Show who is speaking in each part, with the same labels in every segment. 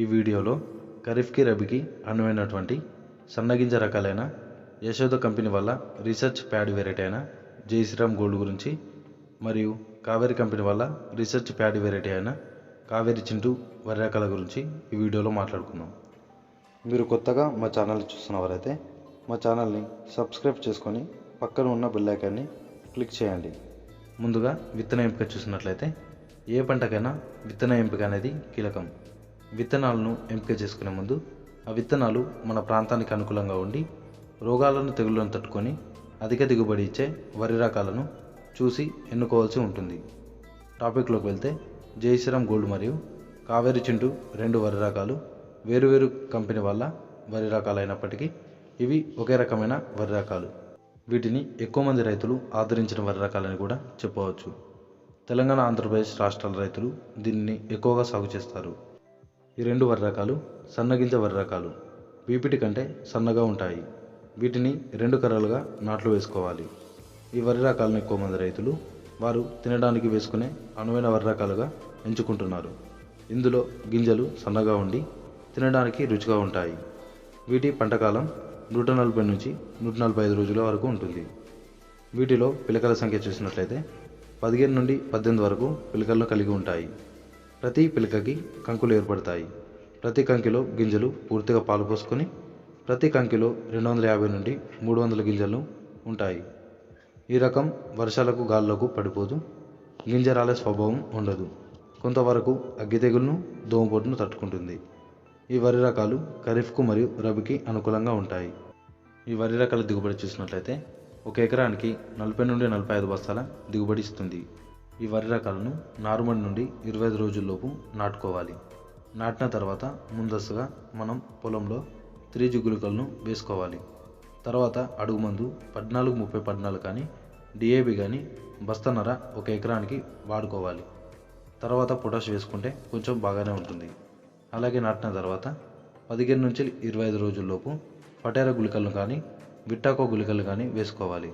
Speaker 1: ఈ వీడియోలో ఖరీఫ్కి రబీకి అనువైనటువంటి సన్నగింజ రకాలైన యశోద కంపెనీ వల్ల రీసెర్చ్ ప్యాడ్ వెరైటీ అయిన జై శ్రీరామ్ గోల్డ్ గురించి మరియు కావేరి కంపెనీ వల్ల రీసెర్చ్ ప్యాడ్ వెరైటీ అయిన కావేరి చింటూ వరి రకాల గురించి ఈ వీడియోలో మాట్లాడుకుందాం. మీరు కొత్తగా మా ఛానల్ చూస్తున్నవారైతే మా ఛానల్ని సబ్స్క్రైబ్ చేసుకొని పక్కన ఉన్న బెల్ క్లిక్ చేయండి. ముందుగా విత్తన ఎంపిక చూసినట్లయితే ఏ పంటకైనా విత్తన ఎంపిక అనేది కీలకం. విత్తనాలను ఎంపిక చేసుకునే ముందు ఆ విత్తనాలు మన ప్రాంతానికి అనుకూలంగా ఉండి రోగాలను తెగుళ్ళను తట్టుకొని అధిక దిగుబడి ఇచ్చే వరి రకాలను చూసి ఎన్నుకోవాల్సి ఉంటుంది. టాపిక్లోకి వెళ్తే జయశ్రీరామ్ గోల్డ్ మరియు కావేరి చింటు రెండు వరి రకాలు వేరువేరు కంపెనీ వల్ల వరి రకాలు అయినప్పటికీ ఇవి ఒకే రకమైన వరి రకాలు. వీటిని ఎక్కువ మంది రైతులు ఆదరించిన వరి రకాలని కూడా చెప్పవచ్చు. తెలంగాణ ఆంధ్రప్రదేశ్ రాష్ట్రాల రైతులు దీనిని ఎక్కువగా సాగు చేస్తారు. ఈ రెండు వరి రకాలు సన్నగింజ వరి రకాలు బీపీటీ కంటే సన్నగా ఉంటాయి. వీటిని రెండు కర్రలుగా నాట్లు వేసుకోవాలి. ఈ వరి రకాలను ఎక్కువ మంది రైతులు వారు తినడానికి వేసుకునే అనువైన వరి రకాలుగా ఎంచుకుంటున్నారు. ఇందులో గింజలు సన్నగా ఉండి తినడానికి రుచిగా ఉంటాయి. వీటి పంటకాలం నూట నలభై నుంచి నూట నలభై ఐదు రోజుల వరకు ఉంటుంది. వీటిలో పిలకల సంఖ్య చూసినట్లయితే పదిహేను నుండి పద్దెనిమిది వరకు పిలకలను కలిగి ఉంటాయి. ప్రతి పిలకకి కంకులు ఏర్పడతాయి. ప్రతి కంకిలో గింజలు పూర్తిగా పాలు పోసుకొని ప్రతి కంకిలో రెండు వందల యాభై నుండి మూడు వందల గింజలు ఉంటాయి. ఈ రకం వర్షాలకు గాల్లోకి పడిపోదు. గింజ రాలే స్వభావం ఉండదు. కొంతవరకు అగ్గి తెగులను దోమపోటును తట్టుకుంటుంది. ఈ వరి రకాలు ఖరీఫ్కు మరియు రబీకి అనుకూలంగా ఉంటాయి. ఈ వరి రకాల దిగుబడి చూసినట్లయితే ఒక ఎకరానికి నలభై నుండి నలభై ఐదు బస్తాల దిగుబడి ఇస్తుంది. ఈ వరి రకాలను నారుమడి నుండి ఇరవై ఐదు రోజుల్లోపు నాటుకోవాలి. నాటిన తర్వాత ముందస్తుగా మనం పొలంలో త్రీ జిగులుకలను వేసుకోవాలి. తర్వాత అడుగు మందు పద్నాలుగు ముప్పై పద్నాలుగు కానీ డిఏబి కానీ బస్తన్నర ఒక ఎకరానికి వాడుకోవాలి. తర్వాత పొటాష్ వేసుకుంటే కొంచెం బాగానే ఉంటుంది. అలాగే నాటిన తర్వాత పదిహేను నుంచి ఇరవై ఐదు రోజుల్లోపు పటేర గుళికలను కానీ విట్టాకో గుళికలు కానీ వేసుకోవాలి.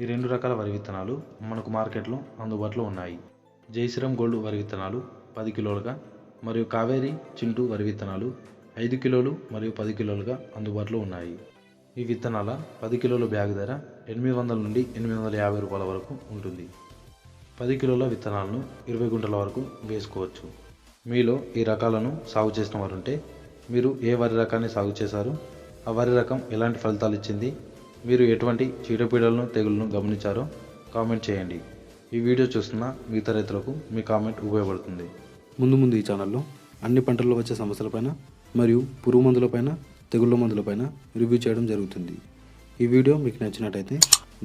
Speaker 1: ఈ రెండు రకాల వరి విత్తనాలు మనకు మార్కెట్లో అందుబాటులో ఉన్నాయి. జైశ్రీరామ్ గోల్డ్ వరి విత్తనాలు పది కిలోలుగా మరియు కావేరి చింటూ వరి విత్తనాలు ఐదు కిలోలు మరియు పది కిలోలుగా అందుబాటులో ఉన్నాయి. ఈ విత్తనాల పది కిలోల బ్యాగ్ ధర ఎనిమిది వందల నుండి ఎనిమిది వందల యాభై రూపాయల వరకు ఉంటుంది. పది కిలోల విత్తనాలను ఇరవై గుంటల వరకు వేసుకోవచ్చు. మీలో ఈ రకాలను సాగు చేసిన వారు ఉంటే మీరు ఏ వరి రకాన్ని సాగు చేశారు? ఆ వరి రకం ఎలాంటి ఫలితాలు ఇచ్చింది? మీరు ఎటువంటి చీడపీడలను తెగులను గమనించారో కామెంట్ చేయండి. ఈ వీడియో చూస్తున్న మిగతా రైతులకు మీ కామెంట్ ఉపయోగపడుతుంది.
Speaker 2: ముందు ముందు ఈ ఛానల్లో అన్ని పంటల్లో వచ్చే సమస్యలపైన మరియు పురుగు మందులపైన తెగుళ్ళ మందులపైన రివ్యూ చేయడం జరుగుతుంది. ఈ వీడియో మీకు నచ్చినట్టయితే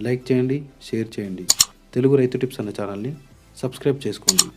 Speaker 2: లైక్ చేయండి షేర్ చేయండి. తెలుగు రైతు టిప్స్ అనే ఛానల్ని సబ్స్క్రైబ్ చేసుకోండి.